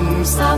หังสั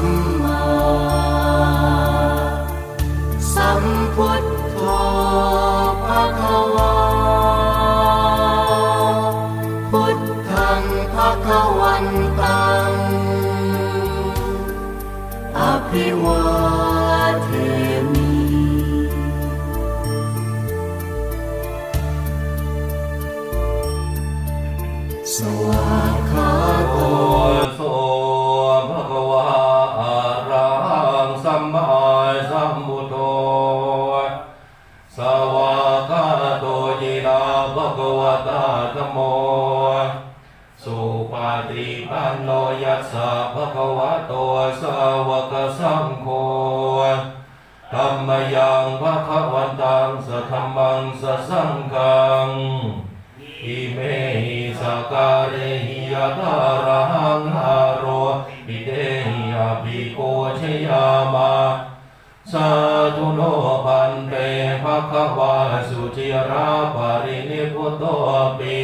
ฏิปันโนยัสสะภะคะวะโตสาวกสังโฆธัมมยังภะคะวันตังสะธัมมังสะสังฆังอิเมหิสการเรหิยะตาระหังหาโรปิเตหิยปิโกชยามาสาธุโนพันเตภะคะวาสุจิราปรินิพุตโตปิ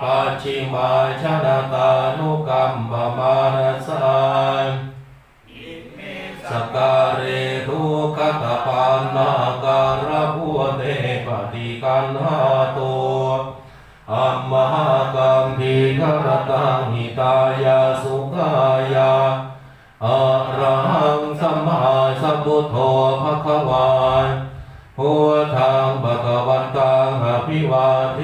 ปัจฉิมาชนะตานุกัมปมานัสานสการเรทุกขตปานาการะพุเตปฏิกันหาตัวอัมมหากัมพีกรตังหิตายาสุขายาอะระหังสัมมาสัมพุทโธภะคะวาพุทธังภะคะวันตังอภิวาเท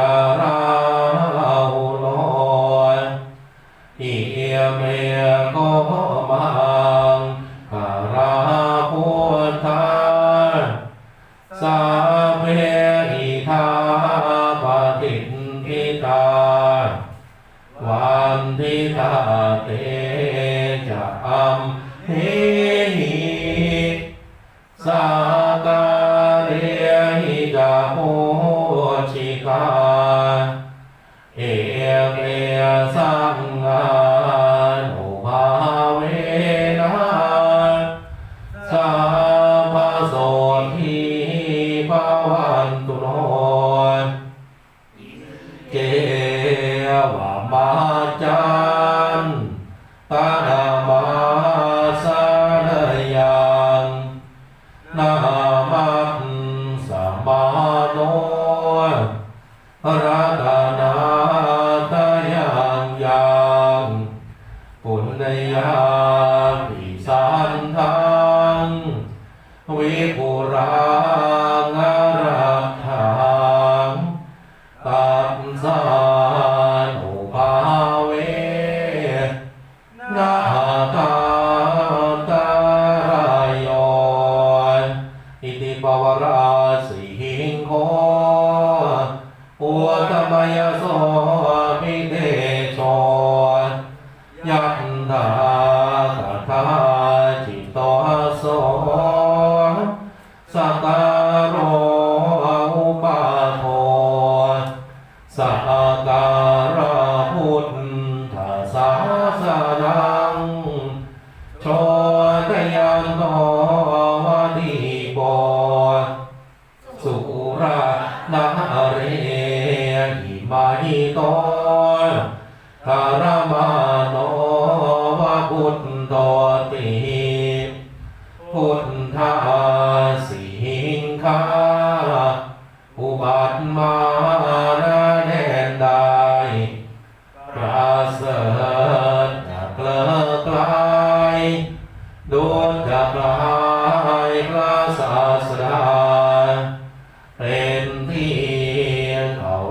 ปิ serta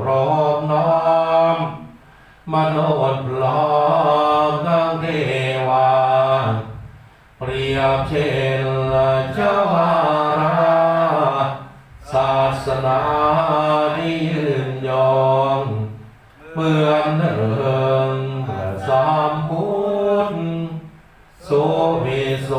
ร้อมน้อมมโนดพร้อมทั้งเทวาเปรียบเช่นเจ้าวาราศาสนาที่ยืนยองเมือนเริงสามพุทธโสมิโส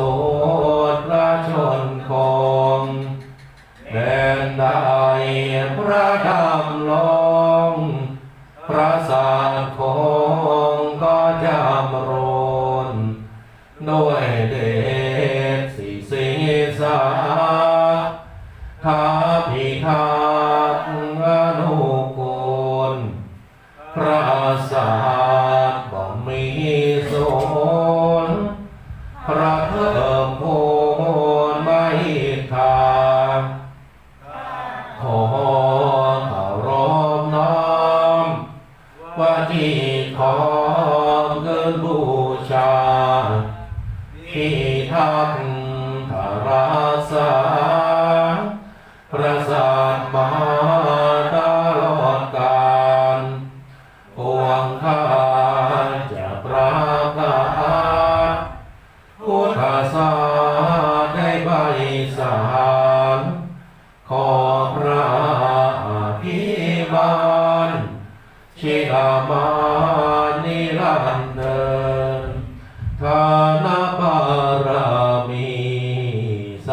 โส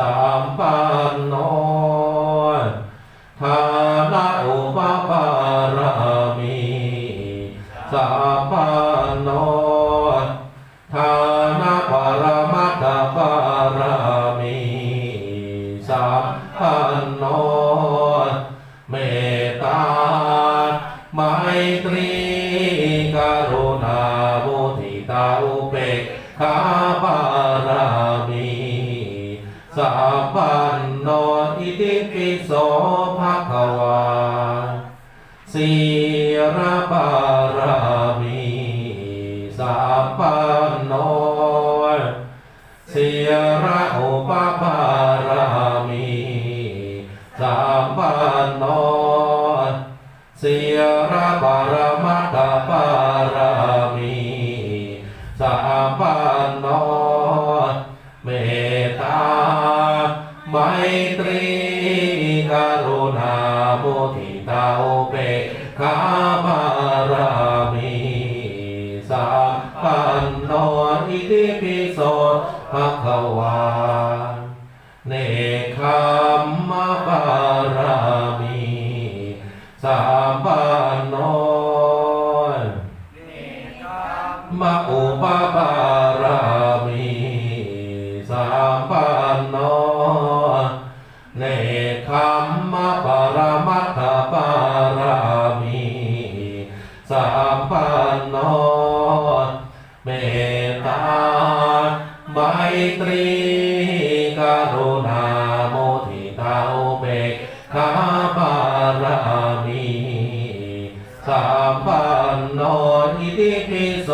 ามปานน้อ ปบารามีสามพันนอนเสีย เมตตาไมตรีกรุณาโมทิตาอุเบกขาบารามีสัมปันโนอิติปิโส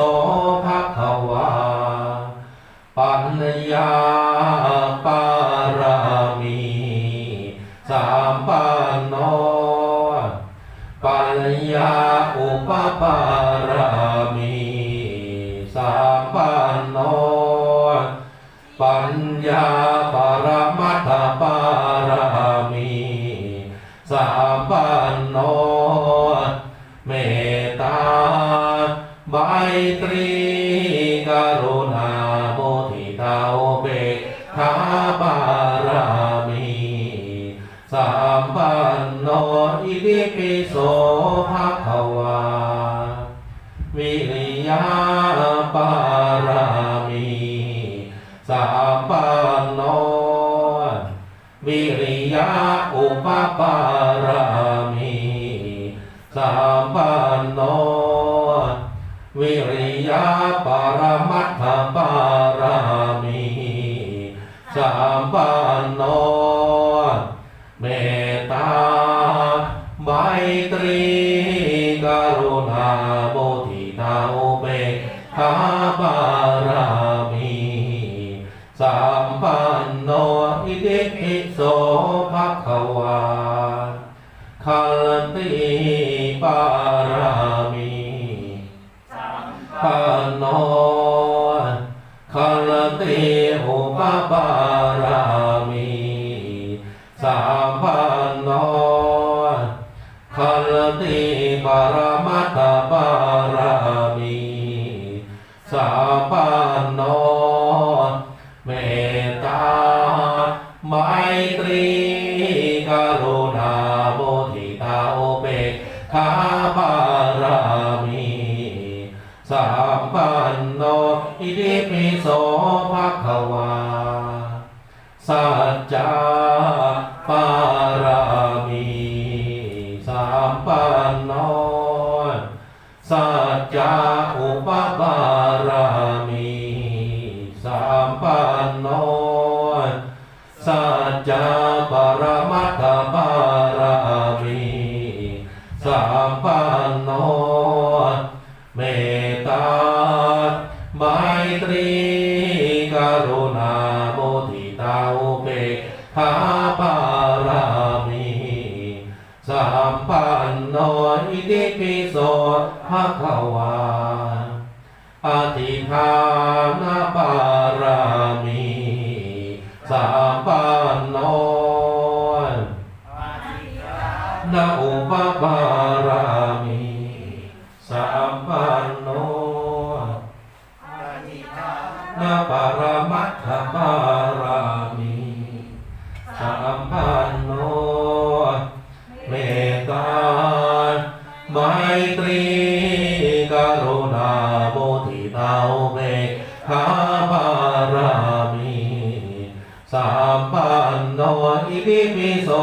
ปิโสภะคะวา วิริยาปารามีสัมปันโนวิริยาอุปปารามีสัมปันโนวิริยาปารมัตถปารามีสัมปันโน ปารามีปันโนคัลติหุปปารามีสามปันโนคัลติปรมัตตา คะวา สัจจา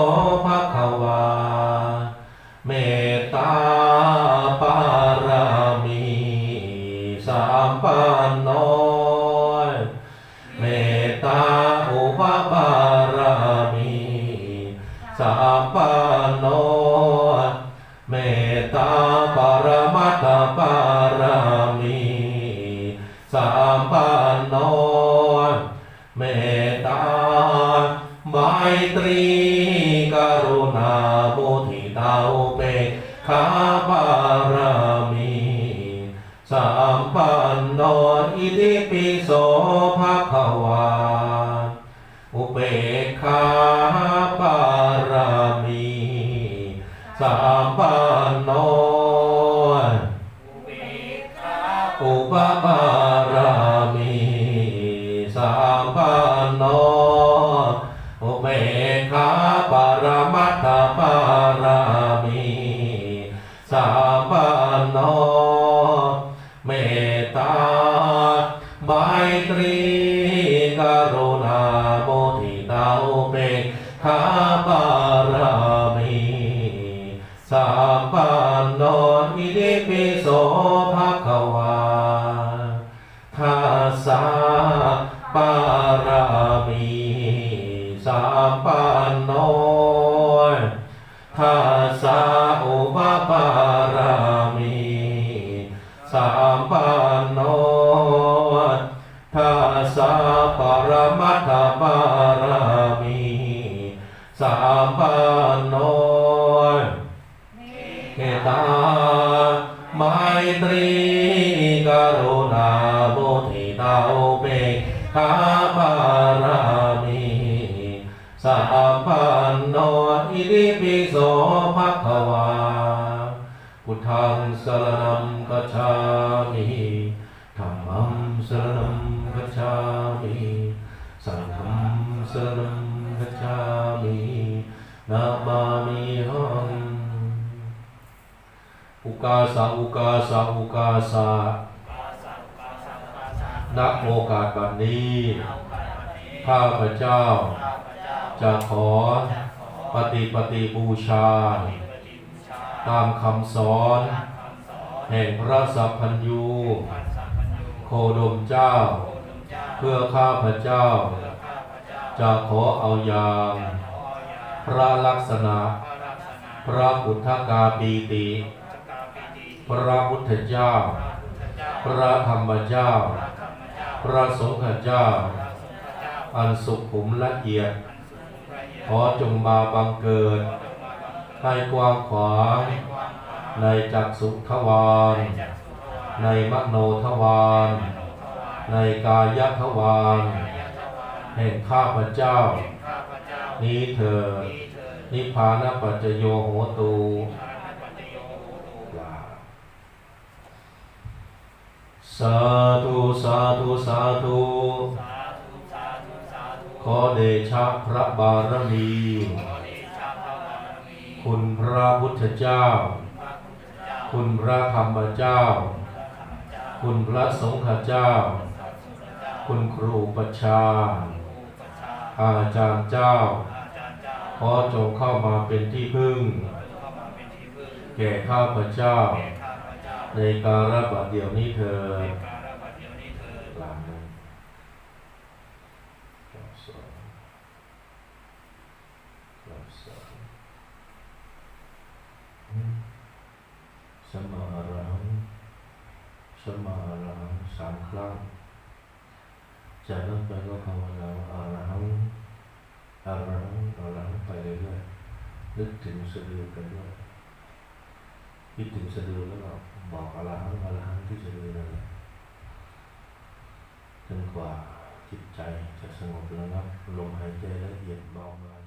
哦怕 เบคาบารา ตรีกรุณาโมทิตาอุเบกขาปารามีสัมปันโนอิริปิโสภะควาทัสสะปาร โนเกตาไมตรีกรุณาบุทิตาอุเบกขาปารามีสามปันโนอิติปิโสภะคะวาพุทธังสรณังกัจฉามิธัมมังสรณังกัจฉามิสังฆังสรณังกัจฉามิ นามามิหังอุกาสะอุกาสะอุกาสะนะโมกาสบัดนี้ข้าพเจ้า จะขอปฏิปฏิบูชา ตามคำสอน แห่งพระสัพพัญญูโคดมเจ้า เพื่อข้าพเจ้า จะขอเอาอย่าง พระลักษณะ พระพุทธกาปีติ พระพุทธเจ้า พระธรรมเจ้า พระสงฆ์เจ้า อันสุขุมละเอียด ขอจงมาบังเกิด ให้กว้างขวางในจักสุทวารในมโนทวารในกายทวารแห่งข้าพเจ้า นี้เถิดนิพพานปัจจโยโหตูสาธุสาธุสาธุขอเดชะพระบารมี คุณพระพุทธเจ้า คุณพระธรรมเจ้า คุณพระสงฆ์เจ้า คุณครูประชา อาจารย์เจ้า ขอจงเข้ามาเป็นที่พึ่ง แก่ข้าพเจ้า ในการะบัดเดี๋ยวนี้เถิดลาหนึ่งรอสองสองอืมสมารังสมารังสามครั้งจากนั้นไปก็ภาวนาว่ารัง อรหังอรหังไปเรื่อยๆนึกถึงสะดือกันด้วยคิดถึงสะดือแล้วก็บอกอรหังอรหังที่สะดือนั่นแหละจนกว่าจิตใจจะสงบแล้วนะลมหายใจละเอียดเบามา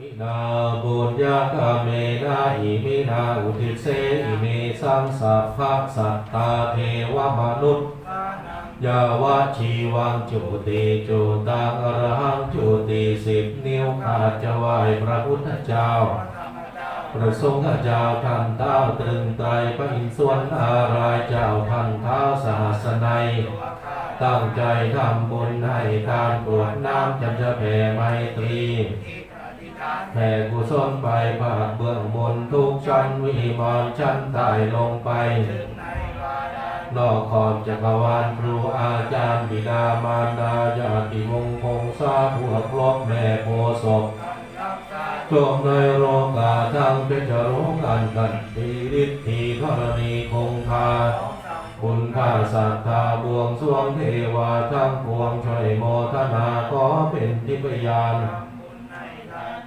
มินาบุญญากาเมนาอิมินาอุทิเสอิเมสังสัพพะสัตตาเทวมนุษย์ยาวะชีวังจุติจุตังอรหังจุติสิบนิ้วขาดจะไหวพระพุทธเจ้า พระสงฆ์เจ้าท่านเต้าตรึงไตรพระอินทร์สวนอารายเจ้าท่านเท้าสหัสนัยตั้งใจทำบุญให้ทานกวดน้ำจำจะแผ่ไมตรี แผ่กุศลไปภาคเบื้องบนทุกชั้นวิมานชั้นใต้ลงไป นอกขอบจักรวาลครูอาจารย์บิดามารดาญาติวงศ์พงษาพวครบแม่โพศพจบในโรกาทังเป็นจะร้องกันกันปีฤทธีธรณีคงคาคุณค่าศรัทธาบวงสวงเทวาทั้งปวงช่วยโมทนาขอเป็นทิพยาน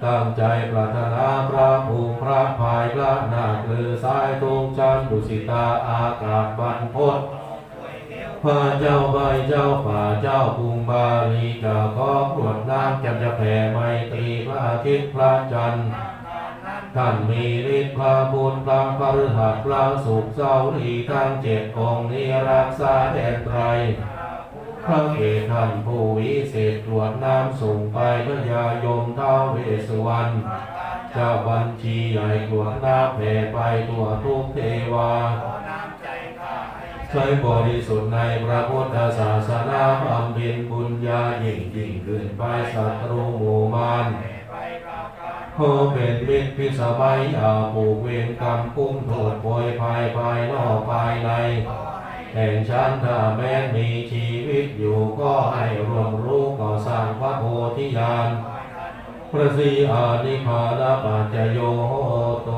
ตั้งใจปรารถนาพระภูมิพระภายพระนาคือสายตรงจันดุสิตาอากาศบรรพตพระเจ้าใบเจ้าป่าเจ้าภูมิบาลีกาขอกรวดน้ำจำจะแผ่ไมตรีพระอาทิตย์พระจันทร์ท่านมีฤทธิ์พระบุญพระพฤหัสพระสุขเจ้าดีทั้งเจ็ดองค์นี้รักษาแดนไตร พระเกท่านผู้วิเศษตรวจน้ำส่งไปพระยายมท้าวเวสวรรณเจ้าบัญชีใหญ่ตรวจน้ำแผ่ไปตัวทุกเทวาใช้บริสุทธิ์ในพระพุทธศาสนาบำเพ็ญบุญญายิ่งยิ่งขึ้นไปศัตรูหมู่มารขอเป็นมิตรพิสมัยอย่าผูกเวรกรรมกุ้มโทษโพยภายภายนอกภายใน แห่งฉันถ้าแม้มีชีวิตอยู่ก็ให้รวมรู้ก่อสร้างพระโพธิญาณพระศรีอานิพาลปัจจโยโหโต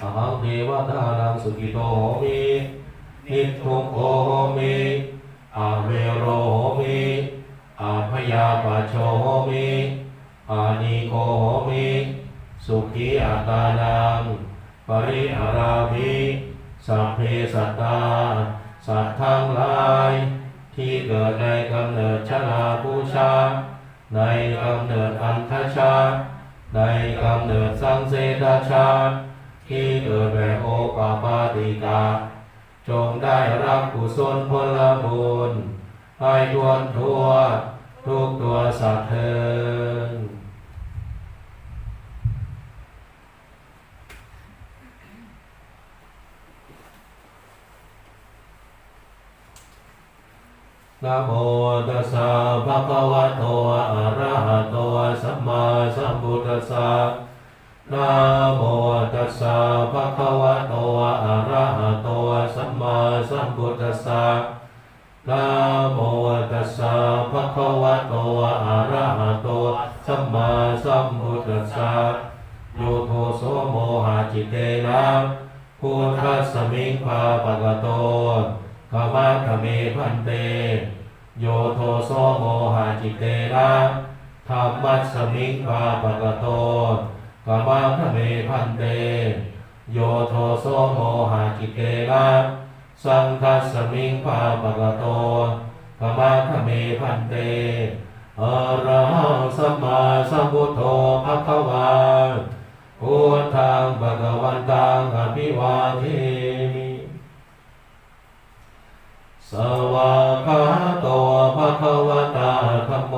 อหังเทวทานังสุขิโตโหมินิพพุโหมิอาเวโรมิอาพยาปโชมิอานิโกมิสุขีอัตานังปริหารามิ สัพเพสัตตา สัตว์ทั้งหลาย ที่เกิดในกำเนิดชราผู้ชา ในกำเนิดอันทชา ในกำเนิดสังเสทชา ที่เกิดแห่โอกาปาติกา จงได้รับกุศลผลบุญให้ทวนทั่วทุกตัวสัตว์เทิน นะโมตัสสะภะคะวะโตอะระหะโตสัมมาสัมพุทธัสสะนะโมตัสสะภะคะวะโตอะระหะโตสัมมาสัมพุทธัสสะนะโมตัสสะภะคะวะโตอะระหะโตสัมมาสัมพุทธัสสะโยโทโสโมหะจิตเตนะพุทธัสสมิงภาปะกะโต ขมาคเมพันเตโยโทโสโมหะจิตเตนะธรรมัสสมิงภาปะกะโตกามาพระเมพันเต โยโทโสโมหะกิเตระสังคัสสมิงปาปะกะโตกามาพระเมพันเตอระหังสัมมาสัมพุทโธภะคะวาพุทธังภะคะวันตังอภิวาเทมิ สวากขาโตภะคะวะตาธัมโม